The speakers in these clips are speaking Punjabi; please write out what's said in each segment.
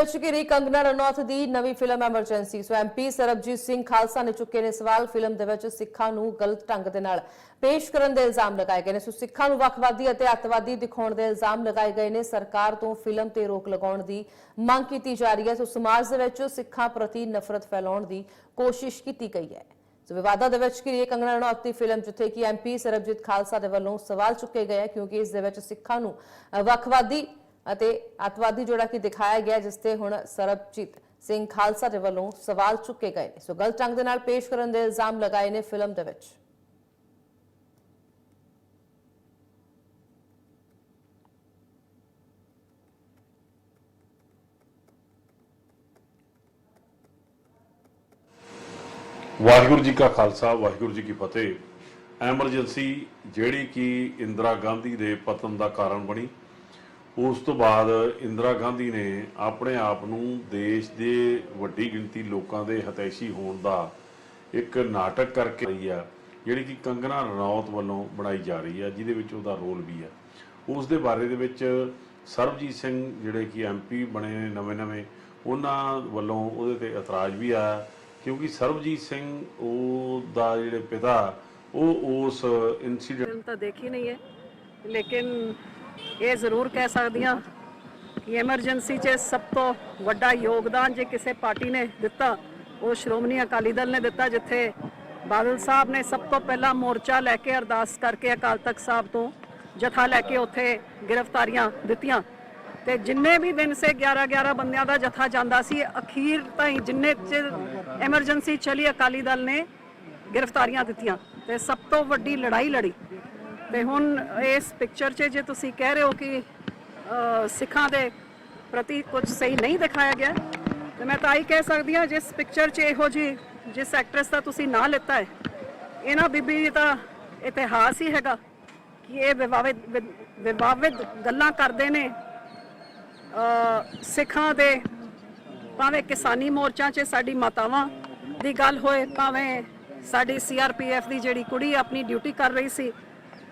ਵਿੱਚ ਘਿਰੀ ਕੰਗਨਾ ਰਣੌਤ ਦੀ ਨਵੀਂ film emergency. So MP Sarabjeet Singh Khalsa ਨੇ ਚੁੱਕੇ ਨੇ ਸਵਾਲ ਫਿਲਮ ਦੇ ਵਿੱਚ ਸਿੱਖਾਂ ਨੂੰ ਗਲਤ ਢੰਗ ਦੇ ਨਾਲ ਪੇਸ਼ ਕਰਨ ਦੇ ਇਲਜ਼ਾਮ ਲਗਾਏ ਗਏ ਨੇ। ਸੋ ਸਿੱਖਾਂ ਨੂੰ ਵੱਖਵਾਦੀ ਅਤੇ ਅੱਤਵਾਦੀ ਦਿਖਾਉਣ ਦੇ ਇਲਜ਼ਾਮ ਲਗਾਏ ਗਏ ਨੇ। ਸਰਕਾਰ ਤੋਂ ਫਿਲਮ ਤੇ ਰੋਕ ਲਗਾਉਣ ਦੀ ਮੰਗ ਕੀਤੀ ਜਾ ਰਹੀ ਹੈ। ਸੋ ਸਮਾਜ ਦੇ ਵਿੱਚ ਸਿੱਖਾਂ ਪ੍ਰਤੀ ਨਫ਼ਰਤ ਫੈਲਾਉਣ ਦੀ ਕੋਸ਼ਿਸ਼ ਕੀਤੀ ਗਈ ਹੈ। ਸੋ ਵਿਵਾਦਾਂ ਦੇ ਵਿੱਚ ਘਿਰੀ ਕੰਗਨਾ ਰਣੌਤ ਦੀ ਫਿਲਮ, ਜਿੱਥੇ ਕਿ ਐਮਪੀ ਸਰਬਜੀਤ ਖਾਲਸਾ ਦੇ ਵੱਲੋਂ ਸਵਾਲ ਚੁੱਕੇ ਗਏ ਹੈ, ਕਿਉਂਕਿ ਇਸ ਦੇ ਵਿੱਚ ਸਿੱਖਾਂ ਨੂੰ ਵੱਖਵਾਦੀ ਅਤੇ ਅੱਤਵਾਦੀ ਜਿਹੜਾ ਕਿ ਦਿਖਾਇਆ ਗਿਆ, ਜਿਸ ਤੇ ਹੁਣ ਸਰਬਜੀਤ ਸਿੰਘ ਖਾਲਸਾ ਦੇ ਵੱਲੋਂ ਸਵਾਲ ਚੁੱਕੇ ਗਏ ਨੇ। ਸੋ ਗਲਤ ਢੰਗ ਦੇ ਨਾਲ ਪੇਸ਼ ਕਰਨ ਦੇ ਇਲਜ਼ਾਮ ਲਗਾਏ ਨੇ ਫਿਲਮ ਦੇ ਵਿੱਚ। ਵਾਹਿਗੁਰੂ ਜੀ ਕਾ ਖਾਲਸਾ, ਵਾਹਿਗੁਰੂ ਜੀ ਕੀ ਫਤਿਹ। ਐਮਰਜੈਂਸੀ ਜਿਹੜੀ ਕਿ ਇੰਦਰਾ ਗਾਂਧੀ ਦੇ ਪਤਨ ਦਾ ਕਾਰਨ ਬਣੀ ਉਸ ਤੋਂ ਬਾਅਦ ਇੰਦਰਾ ਗਾਂਧੀ ਨੇ ਆਪਣੇ ਆਪ ਨੂੰ ਦੇਸ਼ ਦੇ ਵੱਡੀ ਗਿਣਤੀ ਲੋਕਾਂ ਦੇ ਹਤੈਸ਼ੀ ਹੋਣ ਦਾ ਇੱਕ ਨਾਟਕ ਕਰਕੇ ਰਹੀ ਆ, ਜਿਹੜੀ ਕਿ ਕੰਗਨਾ ਰਣੌਤ ਵੱਲੋਂ ਬਣਾਈ ਜਾ ਰਹੀ ਹੈ ਜਿਹਦੇ ਵਿੱਚ ਉਹਦਾ ਰੋਲ ਵੀ ਹੈ ਉਸ ਦੇ ਬਾਰੇ ਦੇ ਵਿੱਚ ਸਰਬਜੀਤ ਸਿੰਘ ਜਿਹੜੇ ਕਿ ਐਮਪੀ ਬਣੇ ਨੇ ਨਵੇਂ-ਨਵੇਂ ਉਹਨਾਂ ਵੱਲੋਂ ਉਹਦੇ ਤੇ ਇਤਰਾਜ਼ ਵੀ ਆਇਆ, ਕਿਉਂਕਿ ਸਰਬਜੀਤ ਸਿੰਘ ਉਹ ਦਾ ਜਿਹੜੇ ਪਿਤਾ, ਉਹ ਉਸ ਇਨਸੀਡੈਂਟ ਤਾਂ ਦੇਖੀ ਨਹੀਂ ਹੈ, ਲੇਕਿਨ ਇਹ ਜ਼ਰੂਰ ਕਹਿ ਸਕਦੀ ਹਾਂ ਕਿ ਐਮਰਜੈਂਸੀ 'ਚ ਸਭ ਤੋਂ ਵੱਡਾ ਯੋਗਦਾਨ ਜੇ ਕਿਸੇ ਪਾਰਟੀ ਨੇ ਦਿੱਤਾ, ਉਹ ਸ਼੍ਰੋਮਣੀ ਅਕਾਲੀ ਦਲ ਨੇ ਦਿੱਤਾ, ਜਿੱਥੇ ਬਾਦਲ ਸਾਹਿਬ ਨੇ ਸਭ ਤੋਂ ਪਹਿਲਾਂ ਮੋਰਚਾ ਲੈ ਕੇ ਅਰਦਾਸ ਕਰਕੇ ਅਕਾਲ ਤਖਤ ਸਾਹਿਬ ਤੋਂ ਜਥਾ ਲੈ ਕੇ ਉੱਥੇ ਗ੍ਰਿਫਤਾਰੀਆਂ ਦਿੱਤੀਆਂ। ਤੇ ਜਿੰਨੇ ਵੀ ਦਿਨ ਸੇ 11 11 ਬੰਦਿਆਂ ਦਾ ਜਥਾ ਜਾਂਦਾ ਸੀ, ਅਖੀਰ ਤਾਈਂ ਜਿੰਨੇ ਚਿਰ ਐਮਰਜੈਂਸੀ ਚਲੀ ਅਕਾਲੀ ਦਲ ਨੇ ਗ੍ਰਿਫਤਾਰੀਆਂ ਦਿੱਤੀਆਂ। ਤੇ ਸਭ ਤੋਂ ਵੱਡੀ ਲੜਾਈ ਲੜੀ। ਤੇ ਹੁਣ ਇਸ ਪਿਕਚਰ 'ਚ ਜੇ ਤੁਸੀਂ ਕਹਿ ਰਹੇ ਹੋ ਕਿ ਸਿੱਖਾਂ ਦੇ ਪ੍ਰਤੀ ਕੁਝ ਸਹੀ ਨਹੀਂ ਦਿਖਾਇਆ ਗਿਆ, ਤੇ ਮੈਂ ਤਾਂ ਹੀ ਕਹਿ ਸਕਦੀ ਹਾਂ ਜਿਸ ਪਿਕਚਰ 'ਚ ਇਹੋ ਜੀ ਜਿਸ ਐਕਟਰੈਸ ਦਾ ਤੁਸੀਂ ਨਾਂ ਲਿੱਤਾ ਹੈ, ਇਹਨਾਂ ਬੀਬੀ ਦਾ ਇਤਿਹਾਸ ਹੀ ਹੈਗਾ ਕਿ ਇਹ ਵਿਵਾਦਿਤ ਵਿਵਾਦਿਤ ਗੱਲਾਂ ਕਰਦੇ ਨੇ ਸਿੱਖਾਂ ਦੇ ਭਾਵੇਂ ਕਿਸਾਨੀ ਮੋਰਚਾ 'ਚ ਸਾਡੀ ਮਾਤਾਵਾਂ ਦੀ ਗੱਲ ਹੋਏ, ਭਾਵੇਂ ਸਾਡੀ ਸੀਆਰਪੀਐਫ ਦੀ ਜਿਹੜੀ ਕੁੜੀ ਆਪਣੀ ਡਿਊਟੀ ਕਰ ਰਹੀ ਸੀ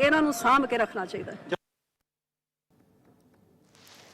ਇਹਨਾਂ ਨੂੰ ਸਾਂਭ ਕੇ ਰੱਖਣਾ ਚਾਹੀਦਾ ਹੈ।